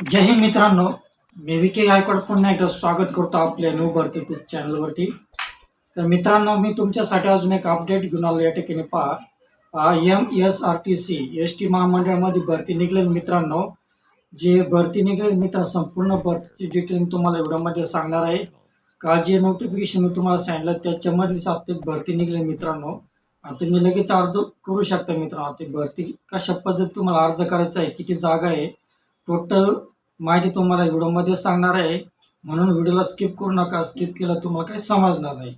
जय हिंद मित्रांनो. मी विके गायकवाड. पुन्हा एकदा स्वागत करतो आपल्या न्यू भरती यूट्यूब चॅनलवरती तर मित्रांनो मी तुमच्यासाठी अजून एक अपडेट घेऊन आलो या ठिकाणी पहा. M S R T C S T महामंडळामध्ये भरती निघलेली मित्रांनो. जे भरती निघेल मित्र संपूर्ण भरतीची डिटेल मी तुम्हाला व्हिडिओमध्ये सांगणार आहे. का जे नोटिफिकेशन मी तुम्हाला सांगितलं त्याच्यामधलीच आता भरती निघली मित्रांनो. आणि तुम्ही लगेच अर्ज करू शकता मित्रांनो. ते भरती कशा पद्धतीत तुम्हाला अर्ज करायचा आहे किती जागा आहे टोटल माहिती तुम्हाला व्हिडिओमध्ये सांगणार आहे. म्हणून व्हिडिओला स्किप करू नका. स्किप केलं तुम्हाला काही समजणार नाही.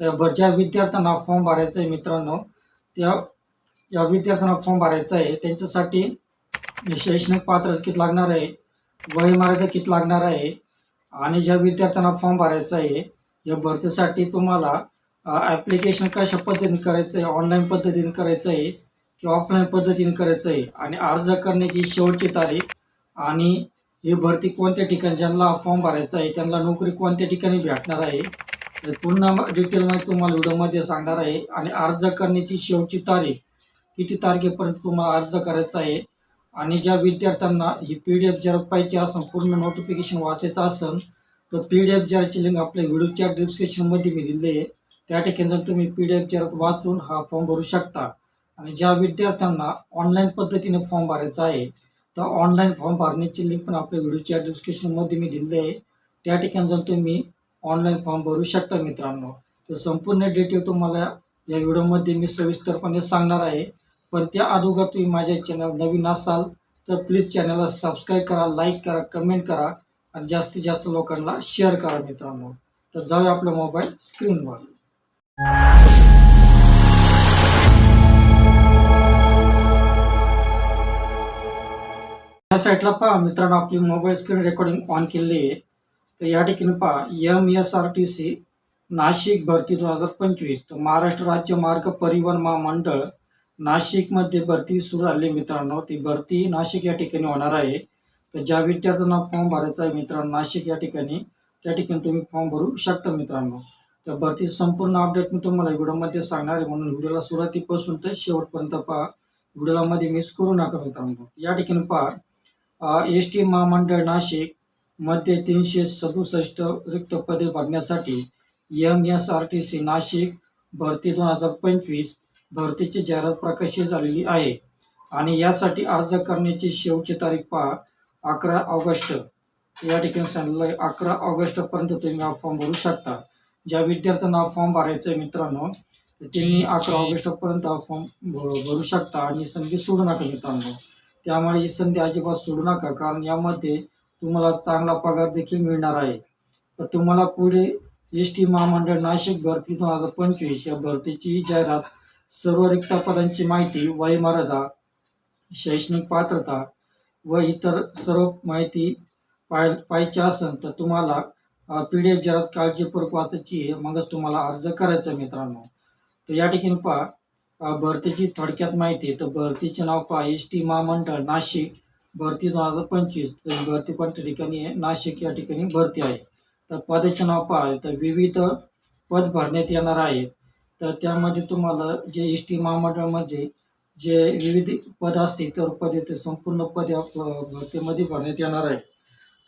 तर ब ज्या विद्यार्थ्यांना फॉर्म भरायचा आहे मित्रांनो त्या या विद्यार्थ्यांना फॉर्म भरायचा आहे त्यांच्यासाठी शैक्षणिक पात्र किती लागणार आहे? वयमर्यादा किती लागणार आहे? आणि ज्या विद्यार्थ्यांना फॉर्म भरायचा आहे या भरतीसाठी तुम्हाला ॲप्लिकेशन कशा पद्धतीने करायचं आहे? ऑनलाईन पद्धतीने करायचं आहे किंवा ऑफलाईन पद्धतीने करायचं आहे? आणि अर्ज करण्याची शेवटची तारीख आणि ही भरती कोणत्या ठिकाणी ज्यांना फॉर्म भरायचा आहे त्यांना नोकरी कोणत्या ठिकाणी भेटणार आहे हे पूर्ण डिटेल माहिती तुम्हाला व्हिडिओमध्ये सांगणार आहे. आणि अर्ज करण्याची शेवटची तारीख किती तारखेपर्यंत तुम्हाला अर्ज करायचा आहे. आणि ज्या विद्यार्थ्यांना ही पी डी एफ जर पाहिजे असेल पूर्ण नोटिफिकेशन वाचायचं असेल तर पी डी एफ जरची लिंक आपल्या व्हिडिओच्या डिस्क्रिप्शनमध्ये मी दिली आहे. त्या ठिकाणी जर तुम्ही पी डी एफ जरात वाचून हा फॉर्म भरू शकता. आणि ज्या विद्यार्थ्यांना ऑनलाईन पद्धतीने फॉर्म भरायचा आहे तर ऑनलाईन फॉर्म भरण्याची लिंक पण आपल्या व्हिडिओच्या डिस्क्रिप्शनमध्ये मी दिली आहे. त्या ठिकाणी जाऊन तुम्ही ऑनलाईन फॉर्म भरू शकता मित्रांनो. तर संपूर्ण डिटेल तुम्हाला या व्हिडिओमध्ये मी सविस्तरपणे सांगणार आहे. पण त्या अगोदर तुम्ही माझ्या चॅनल नवीन असाल तर प्लीज चॅनलला सबस्क्राईब करा लाईक करा कमेंट करा आणि जास्तीत जास्त लोकांना शेअर करा मित्रांनो. तर जाऊया आपला मोबाईल स्क्रीनवर या साईटला पहा मित्रांनो आपली मोबाईल स्क्रीन रेकॉर्डिंग ऑन केलेली आहे. तर या ठिकाणी पहा M S R T C Nashik भरती दोन हजार पंचवीस. तर महाराष्ट्र राज्य मार्ग परिवहन महामंडळ नाशिकमध्ये भरती सुरू झाली मित्रांनो. ती भरती नाशिक या ठिकाणी होणार आहे. तर ज्या विद्यार्थ्यांना फॉर्म भरायचा आहे मित्रांनो नाशिक या ठिकाणी त्या ठिकाणी तुम्ही फॉर्म भरू शकता मित्रांनो. तर भरती संपूर्ण अपडेट मी तुम्हाला व्हिडिओमध्ये सांगणार आहे. म्हणून व्हिडिओला सुरुवातीपासून तर शेवटपर्यंत पहा. व्हिडिओला मध्ये मिस करू नका मित्रांनो. या ठिकाणी पहा एस टी महामंडळ नाशिकमध्ये तीनशे सदुसष्ट रिक्त पदे भरण्यासाठी M S R T C Nashik भरती दोन हजार पंचवीस भरतीची जाहिरात प्रकाशित झालेली आहे. आणि यासाठी अर्ज करण्याची शेवटची तारीख पहा अकरा ऑगस्ट. या ठिकाणी सांगितलं आहे अकरा ऑगस्टपर्यंत तुम्ही हा फॉर्म भरू शकता. ज्या विद्यार्थ्यांना हा फॉर्म भरायचा आहे मित्रांनो तर त्यांनी अकरा ऑगस्टपर्यंत हा फॉर्म भरू शकता आणि संधी सोडू नका मित्रांनो. त्यामुळे ही संधी अजिबात सोडू नका कारण यामध्ये तुम्हाला चांगला पगार देखील मिळणार आहे. तर तुम्हाला पुढे एस टी महामंडळ नाशिक भरती दोन हजार पंचवीस या भरतीची जाहिरात सर्व रिक्त पदांची माहिती वयमर्यादा शैक्षणिक पात्रता व इतर सर्व माहिती पाय पाहिजे असेल तर तुम्हाला पी डी एफ जाहिरात काळजीपूर्वक वाचायची आहे. मगच तुम्हाला अर्ज करायचा मित्रांनो. तर या ठिकाणी पहा भरतीची थोडक्यात माहिती तर भरतीचे नाव पहा. एस टी महामंडळ नाशिक. भरती दोन हजार पंचवीस. तर भरती कोणत्या ठिकाणी आहे? नाशिक या ठिकाणी भरती आहे. तर पदाचे नाव पहा. तर विविध पद भरण्यात येणार आहे. तर त्यामध्ये तुम्हाला जे एस टी महामंडळमध्ये जे विविध पद असतील तर पदे ते संपूर्ण पद या भरतीमध्ये भरण्यात येणार आहे.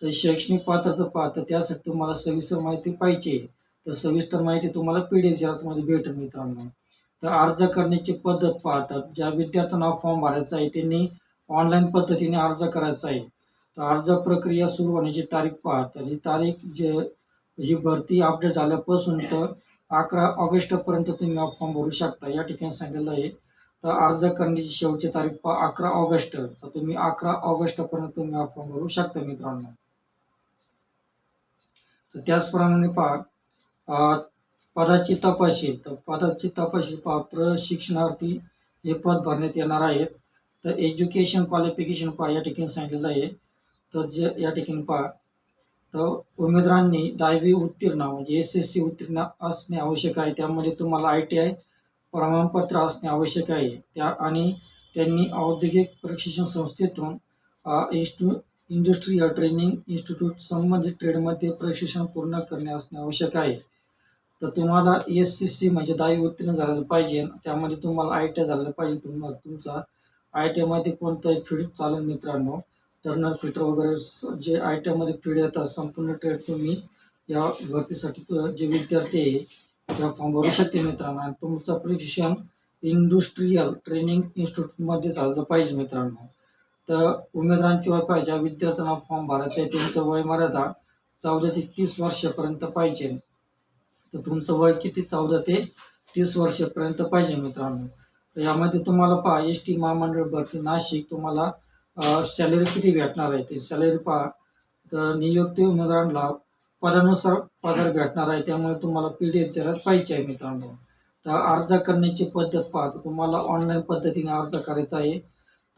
तर शैक्षणिक पात्रता पहा. तर त्यासाठी तुम्हाला सविस्तर माहिती पाहिजे. तर सविस्तर माहिती तुम्हाला पी डी एफ जरातमध्ये भेटेल मित्रांनो. तर अर्ज करण्याची पद्धत पाहतात. ज्या विद्यार्थ्यांना फॉर्म भरायचा आहे त्यांनी ऑनलाईन पद्धतीने अर्ज करायचा आहे. तर अर्ज प्रक्रिया सुरू होण्याची तारीख पाहतात. ही तारीख जे ही भरती अपडेट झाल्यापासून तर अकरा ऑगस्टपर्यंत तुम्ही हा फॉर्म भरू शकता. या ठिकाणी सांगितलं आहे. तर अर्ज करण्याची शेवटची तारीख पहा अकरा ऑगस्ट. तर तुम्ही अकरा ऑगस्टपर्यंत तुम्ही हा फॉर्म भरू शकता मित्रांनो. तर त्याचप्रमाणे पहा पदाची तपासणी तर पदाची तपासणी पा प्रशिक्षणार्थी हे पद भरण्यात येणार आहेत. तर एज्युकेशन क्वालिफिकेशन पहा या ठिकाणी सांगितलेलं आहे. तर जे या ठिकाणी पहा. तर उमेदवारांनी दहावी उत्तीर्ण म्हणजे एस एस सी उत्तीर्ण असणे आवश्यक आहे. त्यामध्ये तुम्हाला आय टी आय प्रमाणपत्र असणे आवश्यक आहे. त्या आणि त्यांनी औद्योगिक प्रशिक्षण संस्थेतून इन्स्टू इंडस्ट्रीयल ट्रेनिंग इन्स्टिट्यूट संबंधित ट्रेडमध्ये प्रशिक्षण पूर्ण करणे असणे आवश्यक आहे. तर तुम्हाला एस सी सी म्हणजे दहावी उत्तीर्ण झालेलं पाहिजे. त्यामध्ये तुम्हाला आय टी आय झालेलं पाहिजे. तुम्हाला तुमचा आय टी आयमध्ये कोणताही फील्ड चालेल मित्रांनो. टर्नर फिटर वगैरे जे आय टी आयमध्ये फील्ड येतात संपूर्ण ट्रेड तुम्ही या भरतीसाठी जे विद्यार्थी आहे त्या फॉर्म भरू शकते मित्रांनो. आणि तुमचं प्रशिक्षण इंडस्ट्रीयल ट्रेनिंग इन्स्टिट्यूटमध्ये झालं पाहिजे मित्रांनो. तर उमेदवारांची वय पाहिजे. ज्या विद्यार्थ्यांना फॉर्म भरायचं आहे त्यांचं वय मर्यादा चौदा ते तीस वर्षापर्यंत पाहिजे. तर तुमचं वय किती चौदा ते तीस वर्षापर्यंत पाहिजे मित्रांनो. तर यामध्ये तुम्हाला पहा एस टी महामंडळ भरती नाशिक तुम्हाला सॅलरी किती भेटणार आहे? ते सॅलरी पहा. तर नियुक्ती उमेदवारांना पदानुसार पगार भेटणार आहे. त्यामुळे तुम्हाला पी डी एफ जरात पाहिजे आहे मित्रांनो. तर अर्ज करण्याची पद्धत पहा. तर तुम्हाला ऑनलाईन पद्धतीने अर्ज करायचा आहे.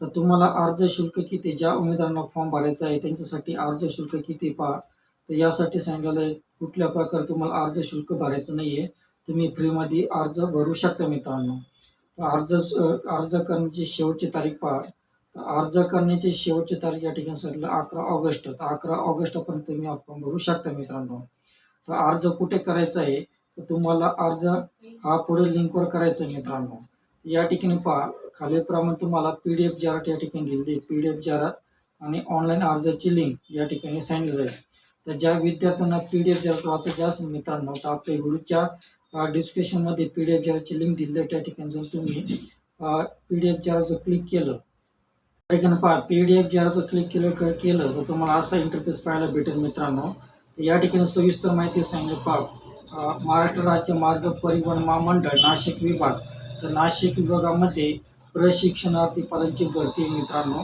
तर तुम्हाला अर्ज शुल्क किती ज्या उमेदवारांना फॉर्म भरायचा आहे त्यांच्यासाठी अर्ज शुल्क किती पहा. तर यासाठी सांगायला आहे कुठल्या प्रकारे तुम्हाला अर्ज शुल्क भरायचं नाही आहे तुम्ही फ्रीमध्ये अर्ज भरू शकता मित्रांनो. तर अर्ज अर्ज करण्याची शेवटची तारीख पहा. तर अर्ज करण्याची शेवटची तारीख या ठिकाणी सांगितलं अकरा ऑगस्ट. तर अकरा ऑगस्टपर्यंत तुम्ही हा फॉर्म भरू शकता मित्रांनो. तर अर्ज कुठे करायचा आहे? तर तुम्हाला अर्ज हा पुढे लिंकवर करायचा आहे मित्रांनो. या ठिकाणी पहा. खालीलप्रमाणे तुम्हाला पी डी एफ जारात या ठिकाणी दिलेली पी डी एफ जारात आणि ऑनलाईन अर्जाची लिंक या ठिकाणी सांगितलं आहे. तर ज्या विद्यार्थ्यांना पी डी एफ जर वाचायचे असेल मित्रांनो तर आपल्या व्हिडिओच्या डिस्क्रिप्शनमध्ये पी डी एफ जराची लिंक दिली आहे. त्या ठिकाणी जाऊन तुम्ही पी डी एफ जराचं क्लिक केलं त्या ठिकाणी पहा पी डी एफ जराचं क्लिक केलं क- केलं तर तुम्हाला असा इंटरफेस पाहायला भेटेल मित्रांनो. तर या ठिकाणी सविस्तर माहिती सांगितली पहा महाराष्ट्र राज्य मार्ग परिवहन महामंडळ नाशिक विभाग. तर नाशिक विभागामध्ये प्रशिक्षणार्थी पदांची भरती मित्रांनो.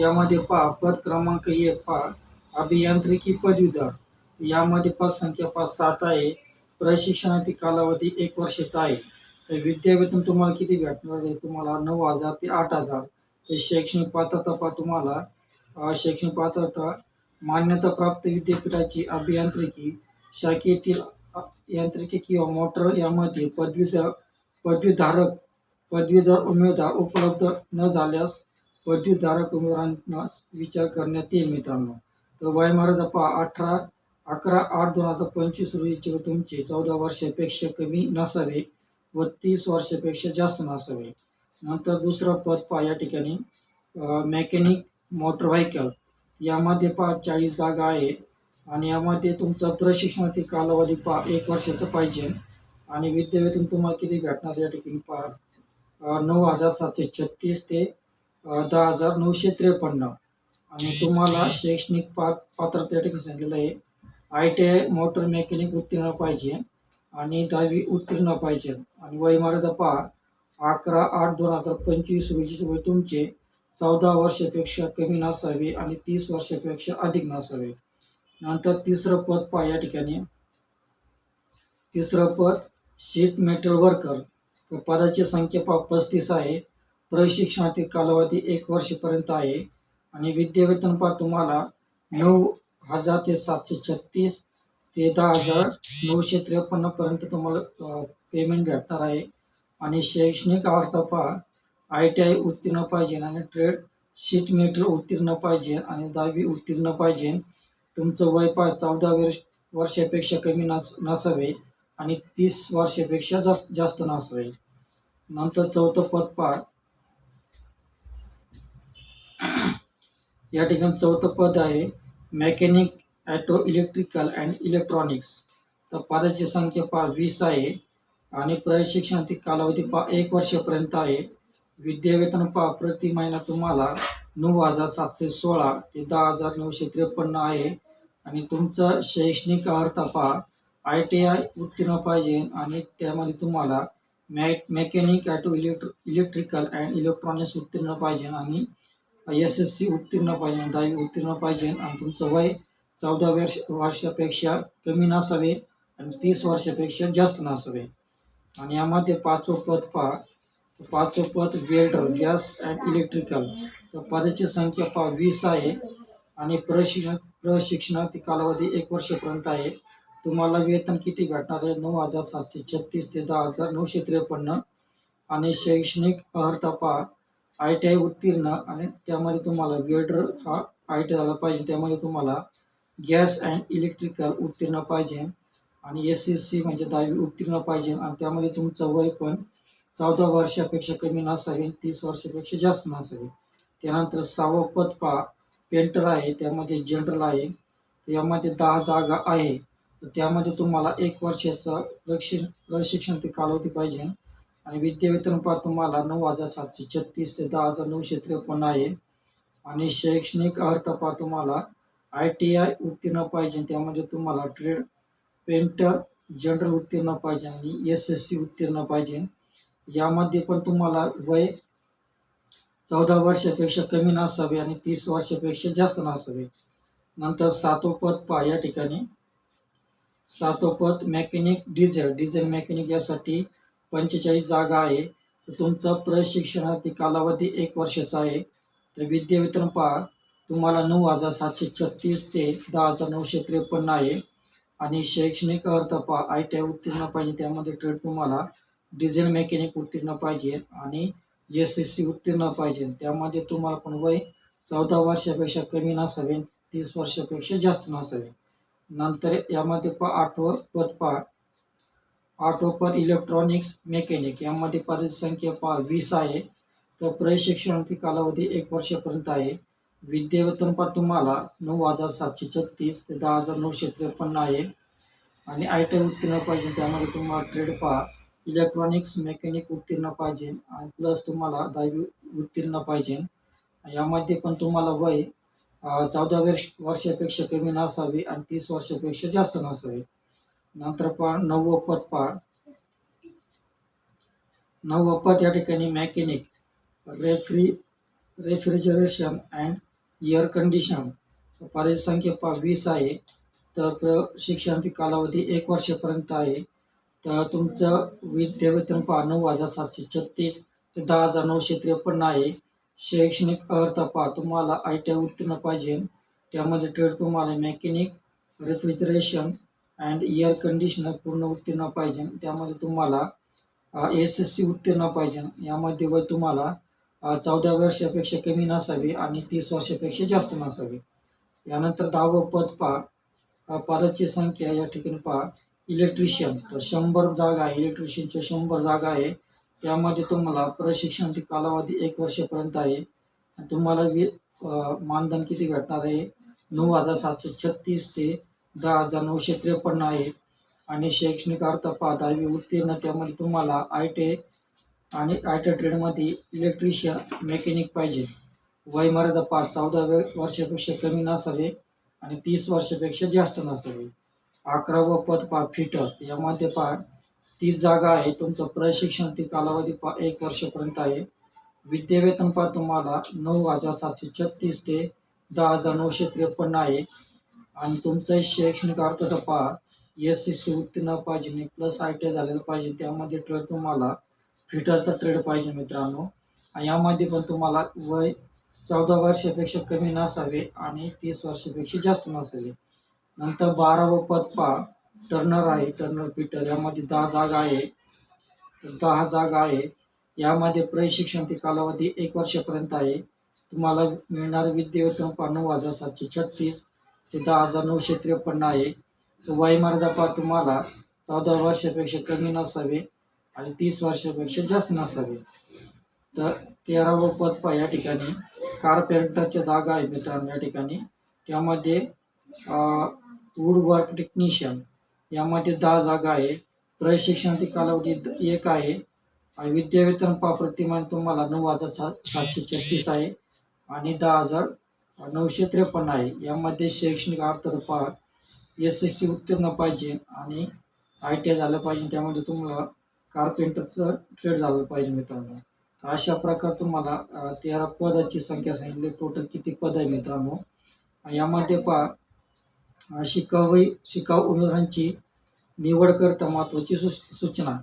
यामध्ये पहा पद क्रमांक एक पहा अभियांत्रिकी पदवीधर. यामध्ये पद संख्या पाच सात आहे. प्रशिक्षणातील कालावधी एक वर्षाचा आहे. तर विद्यावेतन तुम्हाला किती भेटणार आहे? तुम्हाला नऊ हजार ते आठ हजार. तर शैक्षणिक पात्रता पा तुम्हाला. शैक्षणिक पात्रता मान्यताप्राप्त विद्यापीठाची अभियांत्रिकी शाखेतील यांत्रिकी किंवा मोटर यामध्ये पदवीधर पदवीधारक पदवीधर उमेदवार उपलब्ध न झाल्यास पदवीधारक उमेदवारांना विचार करण्यात येईल मित्रांनो. तर वयमर्यादा पहा अठरा अकरा आठ दोन हजार पंचवीस रोजीचे व तुमचे चौदा वर्षापेक्षा कमी नसावे व तीस वर्षापेक्षा जास्त नसावे. नंतर दुसरं पद पहा या ठिकाणी मेकॅनिक मोटर व्हायकल यामध्ये पहा चाळीस जागा आहे. आणि यामध्ये तुमचा प्रशिक्षणातील कालावधी पहा एक वर्षाचं पाहिजे. आणि विद्यावेतन तुम्हाला किती भेटणार या ठिकाणी पहा. नऊ हजार सातशे छत्तीस ते दहा हजार नऊशे त्रेपन्न. आणि तुम्हाला शैक्षणिक पा पात्र त्या ठिकाणी सांगितलेलं आहे. I T I motor mechanic उत्तीर्ण पाहिजे आणि दहावी उत्तीर्ण पाहिजे. आणि वयमर्यादा पहा. अकरा आठ दोन हजार पंचवीस रोजीचे वय तुमचे चौदा वर्षापेक्षा कमी नसावे आणि तीस वर्षापेक्षा अधिक नसावे. नंतर तिसरं पद पहा या ठिकाणी. तिसरं पद शीट मेटल वर्कर तर पदाची संख्या पा पस्तीस आहे. प्रशिक्षणातील कालावधी एक वर्षपर्यंत आहे. आणि विद्यावेतन पहा तुम्हाला नऊ हजार ते सातशे छत्तीस ते दहा हजार नऊशे त्रेपन्नपर्यंत तुम्हाला पेमेंट भेटणार आहे. आणि शैक्षणिक अर्थ पहा आय टी आय उत्तीर्ण पाहिजे आणि ट्रेड शीट मेटल उत्तीर्ण पाहिजे आणि दहावी उत्तीर्ण पाहिजे. तुमचं वय पा चौदा वर्ष वर्षापेक्षा कमी नस नसावे आणि तीस वर्षापेक्षा जास्त जास्त नसावे. नंतर चौथं पद पहा या ठिकाणी चौथं पद आहे mechanic auto electrical and electronics तर पदाची संख्या पहा वीस आहे. आणि प्रशिक्षणातील कालावधी पा एक वर्षापर्यंत आहे. विद्यावेतन पा प्रति महिना तुम्हाला नऊ हजार सातशे सोळा ते दहा हजार नऊशे त्रेपन्न आहे. आणि तुमचं शैक्षणिक अर्थ पहा आय टी आय उत्तीर्ण पाहिजे. आणि त्यामध्ये तुम्हाला मॅ मेकॅनिक ॲटो इलेक्ट्र इलेक्ट्रिकल अँड इलेक्ट्रॉनिक्स उत्तीर्ण पाहिजे. आणि एस एस सी उत्तीर्ण पाहिजे दहावी उत्तीर्ण पाहिजे आणि तुमचं वय चौदा वर्ष वर्षापेक्षा कमी नसावे आणि तीस वर्षापेक्षा जास्त नसावे. आणि यामध्ये पाचवं पद पहा. पाचवं पद वेल्डर गॅस अँड इलेक्ट्रिकल. तर पदाची संख्या पहा वीस आहे. आणि प्रशिक्षण प्रशिक्षणात कालावधी एक वर्षापर्यंत आहे. तुम्हाला वेतन किती भेटणार आहे? नऊ हजार सातशे छत्तीस ते दहा हजार नऊशे त्रेपन्न. आणि शैक्षणिक अर्हता पहा. आय टी आय उत्तीर्ण आणि त्यामध्ये तुम्हाला वेल्डर हा आय टी झाला पाहिजे. त्यामध्ये तुम्हाला गॅस अँड इलेक्ट्रिकल उत्तीर्ण पाहिजे आणि एस एस सी म्हणजे दहावी उत्तीर्ण पाहिजे आणि त्यामध्ये तुमचं वय पण चौदा वर्षापेक्षा कमी नसावे तीस वर्षापेक्षा जास्त नसावे. त्यानंतर सहावं पद पहा पेंटर आहे त्यामध्ये जनरल आहे यामध्ये दहा जागा आहे. तर त्यामध्ये तुम्हाला एक वर्षाचा प्रशिक्षण प्रशिक्षण ते कालावधी पाहिजे. आणि विद्यावेतन पहा तुम्हाला नऊ हजार सातशे छत्तीस ते दहा हजार नऊशे त्रेपन्न आहे. आणि शैक्षणिक अर्थ तुम्हाला आय टी आय उत्तीर्ण पाहिजे त्यामध्ये तुम्हाला ट्रेड पेंटर जनरल उत्तीर्ण पाहिजे आणि एस एस सी उत्तीर्ण पाहिजे. यामध्ये पण तुम्हाला वय चौदा वर्षापेक्षा कमी नसावे आणि तीस वर्षापेक्षा जास्त नसावे. नंतर सातोपद पहा या ठिकाणी. सातोपद मेकॅनिक डिझेल डिझेल मेकॅनिक यासाठी पंचेचाळीस जागा आहे. तुमचं तुमचा प्रशिक्षणार्थी कालावधी एक वर्षाचा आहे. तर विद्यावेतन पहा. तुम्हाला नऊ हजार सातशे छत्तीस ते दहा हजार नऊशे त्रेपन्न आहे. आणि शैक्षणिक अर्थ पहा. आय टी आय उत्तीर्ण पाहिजे त्यामध्ये ट्रेड तुम्हाला डिझेल मेकॅनिक उत्तीर्ण पाहिजे आणि एस एस सी उत्तीर्ण पाहिजे. त्यामध्ये तुम्हाला पण वय चौदा वर्षापेक्षा कमी नसावे तीस वर्षापेक्षा जास्त नसावे. नंतर यामध्ये पहा आठवं पद पहा. आठवं इलेक्ट्रॉनिक्स मेकॅनिक यामध्ये पदाची संख्या पहा वीस आहे. तर प्रशिक्षणार्थी कालावधी एक वर्षापर्यंत आहे. विद्यावेतनपा तुम्हाला नऊ हजार सातशे छत्तीस ते दहा हजार नऊशे त्रेपन्न आहे. आणि आय टी उत्तीर्ण पाहिजे त्यामध्ये तुम्हाला ट्रेड पहा. इलेक्ट्रॉनिक्स मेकॅनिक उत्तीर्ण पाहिजे आणि प्लस तुम्हाला दहावी उत्तीर्ण पाहिजे. यामध्ये पण तुम्हाला वय चौदा वर्ष वर्षापेक्षा कमी नसावे आणि तीस वर्षापेक्षा जास्त नसावे. नंतर पहा नववं पद पहा. नववं पद या ठिकाणी मेकॅनिक रेफ्री रेफ्रिजरेशन अँड एअर कंडिशन पदाची संख्या पहा वीस आहे. तर प्रशिक्षणार्थी कालावधी एक वर्षापर्यंत आहे. तर तुमचं विद्यावेतन पहा नऊ हजार सातशे छत्तीस ते दहा हजार नऊशे त्रेपन्न आहे. शैक्षणिक अर्थ पहा तुम्हाला आय टी आय उत्तीर्ण पाहिजे. त्यामध्ये ट्रेड तुम्हाला mechanic refrigeration and air conditioner पूर्ण उत्तीर्ण पाहिजे. त्यामध्ये तुम्हाला एस एस सी उत्तीर्ण पाहिजे. यामध्ये वय तुम्हाला चौदा वर्षापेक्षा कमी नसावी आणि तीस वर्षापेक्षा जास्त नसावी. यानंतर दहावं पद पहा. पदाची संख्या या ठिकाणी पहा. इलेक्ट्रिशियन तर शंभर जागा आहे. इलेक्ट्रिशियनच्या शंभर जागा आहे. त्यामध्ये तुम्हाला प्रशिक्षण कालावधी एक वर्षापर्यंत आहे. तुम्हाला वि मानधन किती भेटणार आहे? नऊ हजार सातशे छत्तीस ते दहा हजार नऊशे त्रेपन्न आहे. आणि शैक्षणिक अर्थ पहा दहावी उत्तीर्ण त्यामध्ये तुम्हाला आय टी आय आणि आय टी ट्रेडमध्ये इलेक्ट्रिशियन मेकॅनिक पाहिजे. वयमर्यादा पाच चौदा वे वर्षापेक्षा कमी नसावे आणि तीस वर्षापेक्षा जास्त नसावे. अकरावं पद पा फिटर. यामध्ये पहा तीस जागा आहे. तुमचं प्रशिक्षण ती कालावधी पा एक वर्षापर्यंत आहे. विद्यावेतन पा तुम्हाला नऊ हजार सातशे छत्तीस ते दहा हजार नऊशे त्रेपन्न आहे. आणि तुमचं शैक्षणिक अर्थ पहा एस सी सी उत्तीर्ण पाहिजे आणि प्लस आय टी आय झालेलं पाहिजे त्यामध्ये ट्रेड तुम्हाला फिटरचा ट्रेड पाहिजे मित्रांनो. यामध्ये पण तुम्हाला वय चौदा वर्षापेक्षा कमी नसावे आणि तीस वर्षापेक्षा जास्त नसावे. नंतर बारावं पद पहा टर्नर आहे टर्नर पीटर यामध्ये दहा जागा आहे. दहा जागा आहे. यामध्ये प्रशिक्षण ते कालावधी एक वर्षापर्यंत आहे. तुम्हाला मिळणारे विद्यावेतन पहा नऊ हजार सातशे छत्तीस. ते दहा हजार नऊशे त्रेपन्न आहे. तर वयमर्यादा तुम्हाला चौदा वर्षापेक्षा कमी नसावे आणि तीस वर्षापेक्षा जास्त नसावे. तर तेरावं पद पहा या ठिकाणी. कारपेंटरच्या जागा आहे मित्रांनो या ठिकाणी. त्यामध्ये वुडवर्क टेक्निशियन यामध्ये दहा जागा आहे. प्रशिक्षणाची कालावधी एक आहे. आणि विद्यावेतन पा प्रतिमान तुम्हाला नऊ हजार सात सातशे छत्तीस आहे. आणि दहा हजार नऊशे त्रेपन्न आहे. यामध्ये शैक्षणिक अर्थरूपा एस एस सी उत्तीर्ण पाहिजे आणि आय टी आय झालं पाहिजे. त्यामध्ये तुम्हाला कार्पेंटरचं ट्रेड झालं पाहिजे मित्रांनो. अशा प्रकारे तुम्हाला तेरा पदाची संख्या सांगितली. टोटल किती पद आहे मित्रांनो? यामध्ये पहा शिकावई शिकाऊ उमेदवारांची निवड करता महत्त्वाची सु सूचना.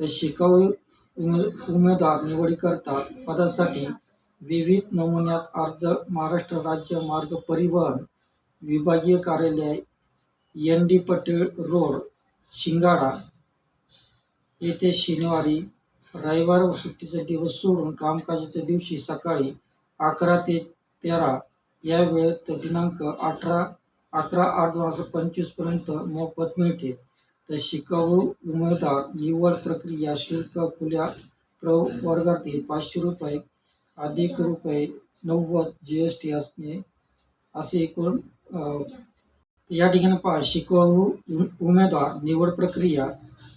तर शिकाऊ उमे उमेदवार निवडीकरता पदासाठी विविध नमुन्यात अर्ज महाराष्ट्र राज्य मार्ग परिवहन विभागीय कार्यालय N D Patel road Shingada. येथे शनिवारी रविवार व सुट्टीचा दिवस सोडून कामकाजाच्या दिवशी सकाळी अकरा ते तेरा या वेळेत दिनांक अठरा अकरा आठ दोन हजार पंचवीसपर्यंत मोफत मिळते तर शिकाऊ उमेदवार निवड प्रक्रिया शुल्क खुल्या प्र वर्गातील पाचशे रुपये अधिक रुपये नव्वद जी एस टी असणे असे एकूण या ठिकाणी पहा शिकवू उ- उमेदवार निवड प्रक्रिया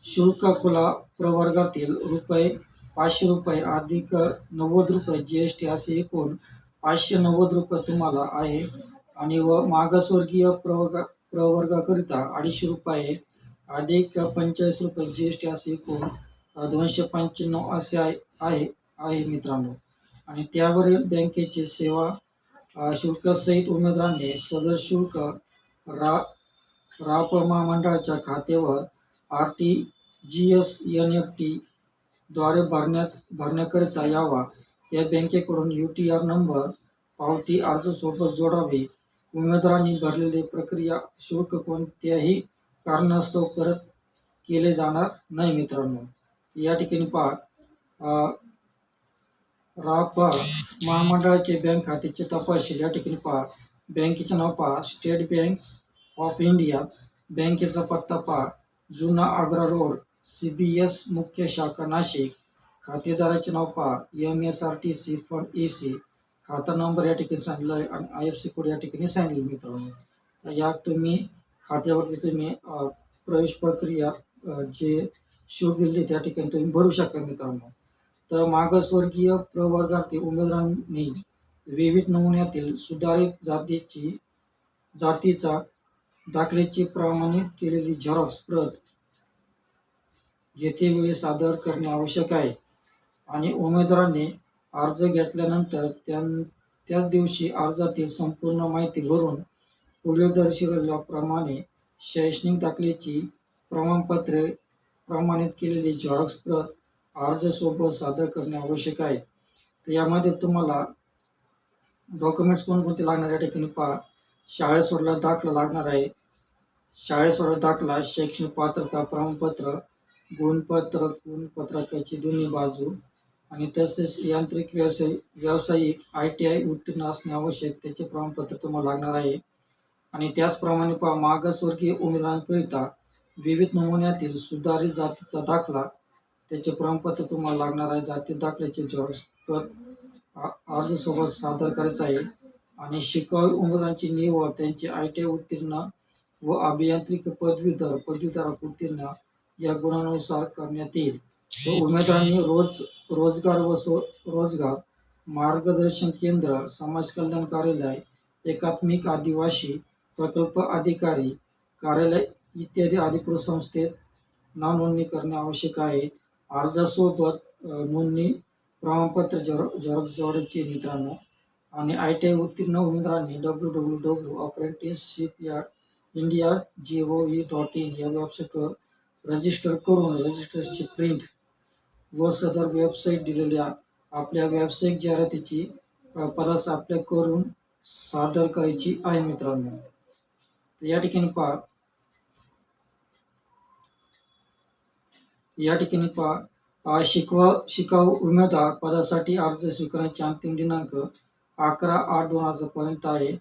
शुल्क खुला प्रवर्गातील रुपये पाचशे रुपये अधिक नव्वद रुपये जी एस टी असे एकूण पाचशे नव्वद रुपये तुम्हाला आहे. आणि व मागासवर्गीय प्रवर्ग प्रवर्गाकरिता अडीचशे रुपये अधिक पंचेचाळीस रुपये जी एस टी असे एकूण दोनशे पंच्याण्णव असे आहे आहे आहे मित्रांनो. आणि त्यावरील बँकेचे सेवा शुल्कसहित उमेदवारांनी सदर शुल्क रा राप महामंडळाच्या खात्यावर R T G S N F T द्वारे भरण्यात भरण्याकरिता यावा. या बँकेकडून यू टी आर नंबर पावती अर्जासोबत जोडावे. उमेदवारांनी भरलेले प्रक्रिया शुल्क कोणत्याही कारणास्तव परत केले जाणार नाही मित्रांनो. या ठिकाणी पहा. अ, राप महामंडळाचे बँक खात्याचे तपशील या ठिकाणी पहा. बँकेचे नाव पहा. स्टेट बँक ऑफ इंडिया बँकेचा पत्ता पहा. जुना Agra road C B S मुख्य शाखा नाशिक. खातेदाराचे नाव पहा. M S R T C fund A C. खाता नंबर या ठिकाणी सांगितलं आहे आणि आय एफ सी कोड या ठिकाणी सांगितले मित्रांनो. तर या तुम्ही खात्यावरती तुम्ही प्रवेश प्रक्रिया जे शुल्क दिले त्या ठिकाणी तुम्ही भरू शकता मित्रांनो. तर मागासवर्गीय प्रवर्गातील उमेदवारांनी विविध नमुन्यातील सुधारित जातीची जातीचा दाखल्याची प्रमाणित केलेली झेरॉक्स प्रत येतेवेळी सादर करणे आवश्यक आहे. आणि उमेदवारांनी अर्ज घेतल्यानंतर त्यां त्याच दिवशी अर्जातील संपूर्ण माहिती भरून पुढील दर्शविल्याप्रमाणे शैक्षणिक दाखल्याची प्रमाणपत्रे प्रमाणित केलेली झेरॉक्स प्रत अर्जसोबत सादर करणे आवश्यक आहे. तर यामध्ये तुम्हाला डॉक्युमेंट्स कोणकोणते लागणार या ठिकाणी पहा. शाळेत सोडला दाखला लागणार आहे. शाळेत सोडला दाखला शैक्षणिक पात्रता प्रमाणपत्र गुणपत्र गुणपत्रकाची दोन्ही बाजू आणि तसेच यांत्रिक व्यवसाय व्यावसायिक आय टी आय उत्तीर्ण असणे आवश्यक त्याचे प्रमाणपत्र तुम्हाला लागणार आहे. आणि त्याचप्रमाणे पहा मागासवर्गीय उमेदवारांकरिता विविध नमुन्यातील सुधारित जातीचा दाखला त्याचे प्रमाणपत्र तुम्हाला लागणार आहे. जाती दाखल्याचे झेरॉक्स प्रत आ- सादर करायचं आहे. आणि शिकाऊ उमेदवारांची निवड त्यांचे आय टी आय उत्तीर्ण व अभियांत्रिकी पदवीधर पदवीधर उत्तीर्ण या गुणांनुसार करण्यात येईल. व उमेदवारांनी रोज रोजगार व स्व रोजगार मार्गदर्शन केंद्र समाज कल्याण कार्यालय एकात्मिक आदिवासी प्रकल्प अधिकारी कार्यालय इत्यादी अधिकृत संस्थेत नावनोंदणी करणे आवश्यक आहे. अर्जासोबत नोंदणी प्रमाणपत्र जर झेरॉक्स जोडायचे मित्रांनो. आणि आय टी आय उत्तीर्ण उमेदवारांनी डब्ल्यू डब्ल्यू डब्ल्यू अप्रेंटिसशिप या India G O E dot in या वेबसाईटवर रजिस्टर करून रजिस्टरची प्रिंट व सदर वेबसाईट दिलेल्या आपल्या व्यावसायिक जाहिरातीची पदास आपल्या करून सादर करायची आहे मित्रांनो. तर या ठिकाणी पहा या ठिकाणी पहा. अ, शिकवा शिकाऊ उमेदवार पदासाठी अर्ज स्वीकारण्याची अंतिम दिनांक अकरा आठ दोन हजारपर्यंत आहे.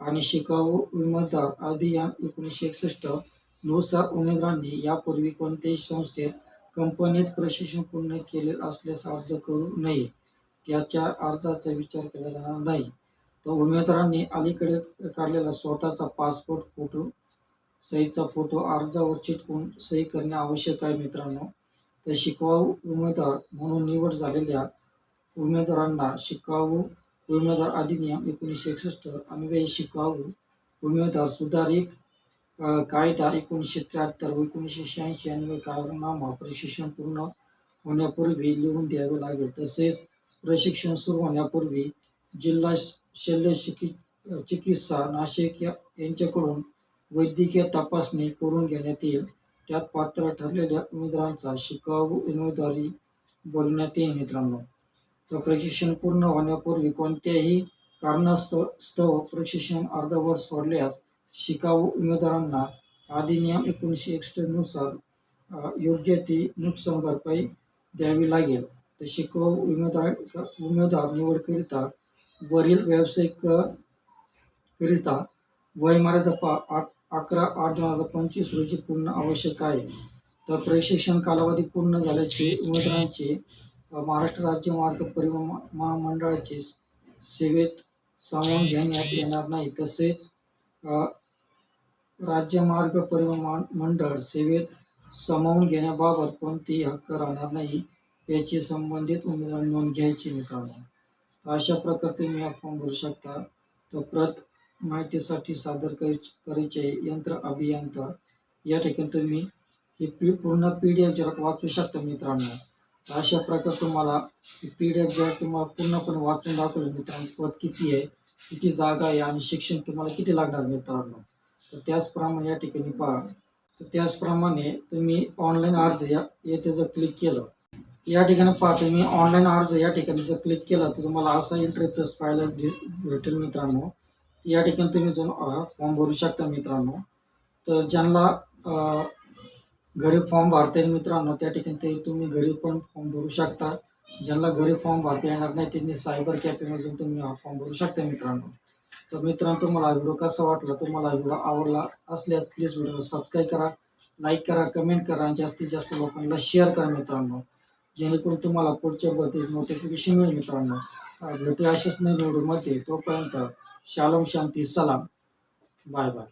आणि शिकाऊ उमेदवार अधिनियम एकोणीसशे एकसष्टनुसार उमेदवारांनी यापूर्वी कोणत्याही संस्थेत कंपनीत प्रशिक्षण पूर्ण केले असल्यास अर्ज करू नये. त्याच्या अर्जाचा विचार केला जाणार नाही. तर उमेदवारांनी अलीकडे काढलेला स्वतःचा पासपोर्ट फोटो सहीचा फोटो अर्जावर चिटकून सही करणे आवश्यक आहे मित्रांनो. तर शिकाऊ उमेदवार म्हणून निवड झालेल्या उमेदवारांना शिकाऊ उमेदवार अधिनियम एकोणीसशे एकसष्ट अन्वये शिकाऊ उमेदवार सुधारित कायदा एकोणीसशे त्र्याहत्तर व एकोणीसशे शहाऐंशी अन्वय कायदेनामा प्रशिक्षण पूर्ण होण्यापूर्वी लिहून द्यावे लागेल. तसेच प्रशिक्षण सुरू होण्यापूर्वी जिल्हा शल्य चिकित्सा नाशिक या यांच्याकडून वैद्यकीय तपासणी करून घेण्यात येईल. त्यात पात्र ठरलेल्या उमेदवारांचा शिकाऊ उमेदवारी बोलण्यात येईल मित्रांनो. तर प्रशिक्षण पूर्ण होण्यापूर्वी कोणत्याही कारणास्तव स्तव प्रशिक्षण अर्धवर सोडल्यास शिकाऊ उमेदवारांना अधिनियम एकोणीसशे एकसष्टनुसार योग्य ती नुकसान भरपाई द्यावी लागेल. तर शिकाऊ उमेदवार उमेदवार निवडकरिता वरील व्यावसायिक करिता वयमर्यादा पा आठ अकरा आठ दोन हजार पंचवीस रोजी पूर्ण आवश्यक आहे. तर प्रशिक्षण कालावधी पूर्ण झाल्याचे उमेदवारांचे महाराष्ट्र राज्य मार्ग परिवहन महामंडळाचे सेवेत सामावून घेण्यात येणार नाही. तसेच राज्य मार्ग परिवहन मंडळ सेवेत सामावून घेण्याबाबत कोणतेही हक्क राहणार नाही याची संबंधित उमेदवार नोंद घ्यायची मित्रांनो. अशा प्रकारे तुम्ही हा फॉर्म भरू शकता. तर प्रत माहितीसाठी सादर करायचे करायचे यंत्र अभियंता. या ठिकाणी तुम्ही ही पी पूर्ण पी डी एफ जर वाचू शकता मित्रांनो. तर अशा प्रकारे तुम्हाला पी डी एफ जर तुम्हाला पूर्णपणे वाचून दाखवलं मित्रांनो पद किती आहे किती जागा आहे आणि शिक्षण तुम्हाला किती लागणार मित्रांनो. तर त्याचप्रमाणे या ठिकाणी पहा. तर त्याचप्रमाणे तुम्ही ऑनलाईन अर्ज या येथे जर क्लिक केलं. या ठिकाणी पहा तुम्ही ऑनलाईन अर्ज या ठिकाणी जर क्लिक केला तर तुम्हाला असा इंटरफेस पाहायला भेटेल मित्रांनो. या ठिकाणी तुम्ही जाऊन हा फॉर्म भरू शकता मित्रांनो. तर ज्यांना घरी फॉर्म भरता येईल मित्रांनो त्या ठिकाणी ते तुम्ही घरी पण फॉर्म भरू शकता. ज्यांना घरी फॉर्म भरता येणार नाही त्यांनी सायबर कॅफेमध्ये जाऊन तुम्ही हा फॉर्म भरू शकता मित्रांनो. तर मित्रांनो तुम्हाला हा व्हिडिओ कसा वाटला तुम्हाला हा व्हिडिओ आवडला असल्यास प्लीज व्हिडिओला सबस्क्राईब करा लाईक करा कमेंट करा आणि जास्तीत जास्त लोकांना शेअर करा मित्रांनो. जेणेकरून तुम्हाला पुढच्या बद्दल नोटिफिकेशन मिळेल मित्रांनो. भेटू भेटूया अशाच नाही व्हिडिओमध्ये तोपर्यंत शालम शांती सलाम. Bye bye.